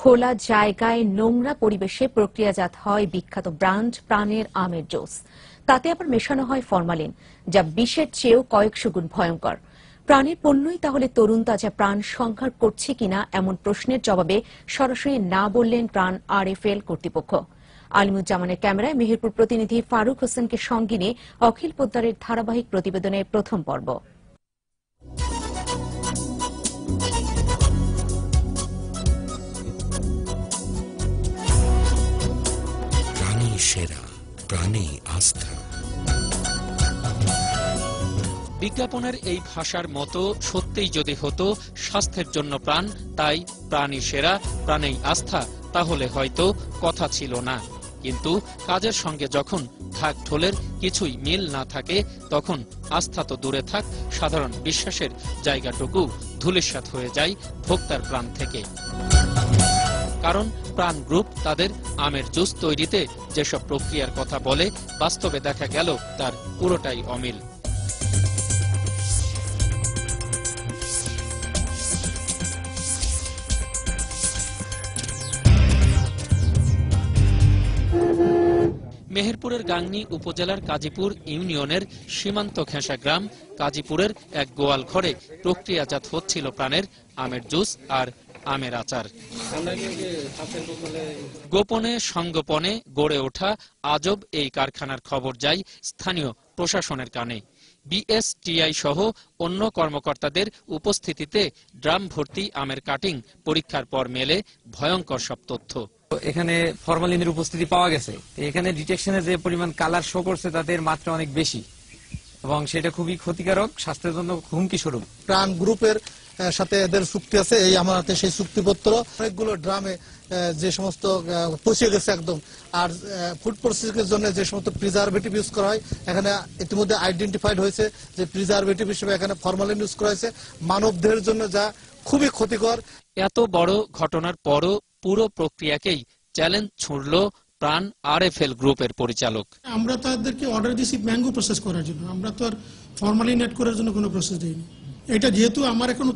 খোলা জায়গায় নোংরা পরিবেশে প্রক্রিয়াজাত হয় বিখ্যাত ব্র্যান্ড প্রাণের আমের জোস। তাতে আবার মেশানো হয় ফরমালিন, যা বিষের চেয়েও কয়েকশো গুণ ভয়ঙ্কর। প্রাণের পণ্যই তাহলে তরুণ তাজা প্রাণ সংহার করছে কিনা এমন প্রশ্নের জবাবে সরাসরি না বললেন প্রাণ আরএফএল কর্তৃপক্ষ। আলিমুজ্জামানের ক্যামেরায় মেহেরপুর প্রতিনিধি ফারুক হোসেনকে সঙ্গে নিয়ে অখিল পোদ্দারের ধারাবাহিক প্রতিবেদনের প্রথম পর্ব। প্রাণী, আস্থা। বিজ্ঞাপনের এই ভাষার মতো সত্যিই যদি হতো, স্বাস্থ্যের জন্য প্রাণ, তাই প্রাণী সেরা, প্রাণেই আস্থা, তাহলে হয়তো কথা ছিল না। কিন্তু কাজের সঙ্গে যখন থাক ঢোলের কিছুই মিল না থাকে, তখন আস্থা তো দূরে থাক, সাধারণ বিশ্বাসের জায়গাটুকু ধুলিস্বাত হয়ে যায় ভোক্তার প্রাণ থেকে। কারণ প্রাণ গ্রুপ তাদের আমের জুস তৈরিতে যেসব প্রক্রিয়ার কথা বলে, বাস্তবে দেখা গেল তার পুরোটাই অমিল। মেহেরপুরের গাংনী উপজেলার কাজীপুর ইউনিয়নের সীমান্ত ঘেঁষা গ্রাম, কাজীপুরের এক গোয়াল ঘরে প্রক্রিয়াজাত হচ্ছিল প্রাণের আমের জুস আর আমের আচার। গোপনে সঙ্গোপনে গড়ে ওঠা আজব এই কারখানার খবর যায় স্থানীয় প্রশাসনের কানে। বিএসটিআই সহ অন্য কর্মকর্তাদের উপস্থিতিতে ড্রাম ভর্তি আমের কাটিং পরীক্ষার পর মেলে ভয়ঙ্কর সব তথ্য। তো এখানে ফরমালিনের উপস্থিতি পাওয়া গেছে। এখানে ডিটেকশনে যে পরিমাণ কালার শো করছে তাদের মাত্রা অনেক বেশি। এবং সেটা খুবই ক্ষতিকারক স্বাস্থ্যের জন্য হুমকি স্বরূপ। প্রাণ গ্রুপের সাথে এদের চুক্তি আছে এই আমার হাতে সেই চুক্তিপত্র। অনেকগুলো ড্রামে যে সমস্ত পচে গেছে একদম। আর ফুড প্রসেসিং এর জন্য যে সমস্ত প্রিজারভেটিভ ইউজ করা হয় এখানে ইতিমধ্যে আইডেন্টিফাইড হয়েছে যে প্রিজারভেটিভ হিসেবে এখানে ফরমালিন ইউজ করা হয়েছে। মানব দেহের জন্য যা খুবই ক্ষতিকর। এত বড় ঘটনার পরও পুরো প্রক্রিয়াকেই চ্যালেঞ্জ ছুড়ল প্রাণ আরএফএল গ্রুপের পরিচালক। আমরা তাদেরকে অর্ডার দিয়েছি ম্যাঙ্গো প্রসেস করার জন্য। আমরা তো আর ফর্মালিন অ্যাড করার জন্য কোনো প্রসেস দিইনি। এটা যেহেতু আমার এখনও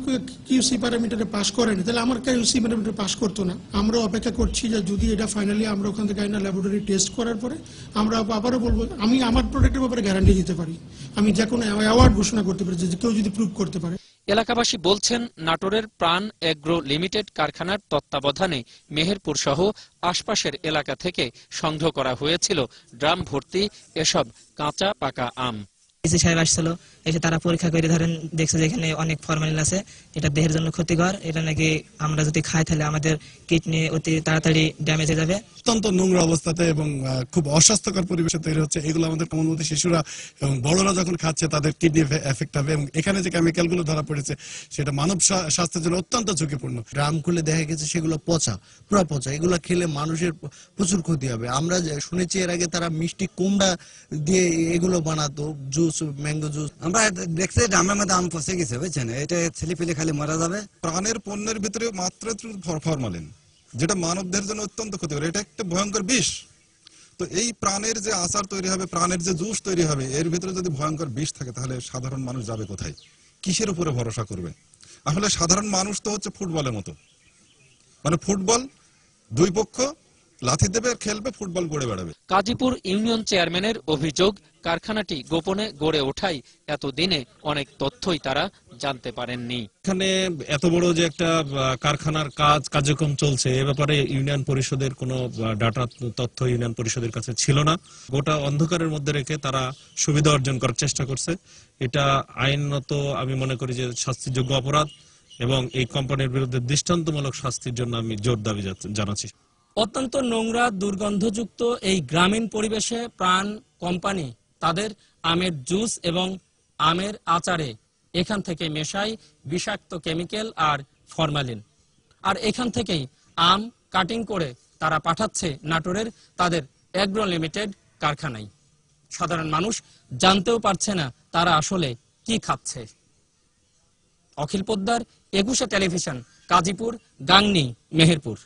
কিউসি প্যারামিটারে পাস করেনি, তাহলে আমার কিউসি প্যারামিটার পাস করতো না? আমরা অপেক্ষা করছি যে যদি এটা ফাইনালি আমরা ওখান থেকে আইনা ল্যাবরেটরি টেস্ট করার পরে আমরা আবারও বলব, আমি আমার প্রোডাক্টের ব্যাপারে গ্যারান্টি দিতে পারি। আমি যে কোনো অ্যাওয়ার্ড ঘোষণা করতে পারি যে কেউ যদি প্রুভ করতে পারে। এলাকাবাসী বলছেন, নাটোরের প্রাণ এগ্রো লিমিটেড কারখানার তত্ত্বাবধানে মেহেরপুর সহ আশপাশের এলাকা থেকে সংগ্রহ করা হয়েছিল ড্রাম ভর্তি এসব কাঁচা পাকা আম। ডিসি সাহেব আসছিল এসে তারা পরীক্ষা করে ধরেন দেখছে যে এখানে অনেক ফরমালিন আছে এটা দেহের জন্য ক্ষতিকর এটা নাকি আমরা যদি খাই তাহলে আমাদের কিডনি অতি তাড়াতাড়ি ড্যামেজ হয়ে যাবে। অত্যন্ত নোংরা অবস্থাতে এবং খুব অস্বাস্থ্যকর পরিবেশে তৈরি হচ্ছে। এগুলো আমাদের কমনমতি শিশুরা এবং বড়রা যখন খাচ্ছে তাদের কিডনি এফেক্ট হবে এবং এখানে যে কেমিক্যালগুলো ধরা পড়েছে সেটা মানব স্বাস্থ্যের জন্য অত্যন্ত ঝুঁকিপূর্ণ। ড্রাম খুলে দেখা গেছে সেগুলো পচা পুরো পচা। এগুলো খেলে মানুষের প্রচুর ক্ষতি হবে। আমরা যে শুনেছি এর আগে তারা মিষ্টি কুমড়া দিয়ে এগুলো বানাতো জুস ম্যাঙ্গো জুস। আমরা দেখছি ড্রামের মধ্যে আম ফসে গেছে, বুঝছেন? এটা ছেলে পেলে খালি মারা যাবে। প্রাণের পণ্যের ভিতরে মাত্র ফরমালিন যেটা মানবদের জন্য অত্যন্ত ক্ষতিকর। এটা একটা ভয়ঙ্কর বিষ। তো এই প্রাণের যে আচার তৈরি হবে, প্রাণের যে জুস তৈরি হবে, এর ভিতরে যদি ভয়ঙ্কর বিষ থাকে, তাহলে সাধারণ মানুষ যাবে কোথায়? কিসের উপরে ভরসা করবে? আসলে সাধারণ মানুষ তো হচ্ছে ফুটবলের মতো। মানে ফুটবল দুই পক্ষ লাথি দেবে খেলবে ফুটবল গড়ে বেড়াবে। কাজীপুর ইউনিয়ন চেয়ারম্যানের অভিযোগ কারখানাটি গোপনে গড়ে এতদিনে অনেক তথ্যই তারা জানতে পারেননি। এখানে এত বড় যে একটা কারখানার কাজ কার্যক্রম চলছে এ ব্যাপারে ইউনিয়ন পরিষদের কোনো ডাটা তথ্য ইউনিয়ন পরিষদের কাছে ছিল না। গোটা অন্ধকারের মধ্যে রেখে তারা সুবিধা অর্জন করার চেষ্টা করছে। এটা আইনত আমি মনে করি যে শাস্তিযোগ্য অপরাধ এবং এই কোম্পানির বিরুদ্ধে দৃষ্টান্তমূলক শাস্তির জন্য আমি জোর দাবি জানাচ্ছি। অত্যন্ত নোংরা, দুর্গন্ধযুক্ত এই গ্রামীণ পরিবেশে প্রাণ কোম্পানি তাদের আমের জুস এবং আমের আচারে এখান থেকে মেশাই বিষাক্ত কেমিক্যাল আর ফরমালিন। আর এখান থেকেই আম কাটিং করে তারা পাঠাচ্ছে নাটোরের তাদের অ্যাগ্রো লিমিটেড কারখানায়। সাধারণ মানুষ জানতেও পারছে না তারা আসলে কি খাচ্ছে। অখিল পোদ্দার, একুশে টেলিভিশন, কাজীপুর, গাংনি, মেহেরপুর।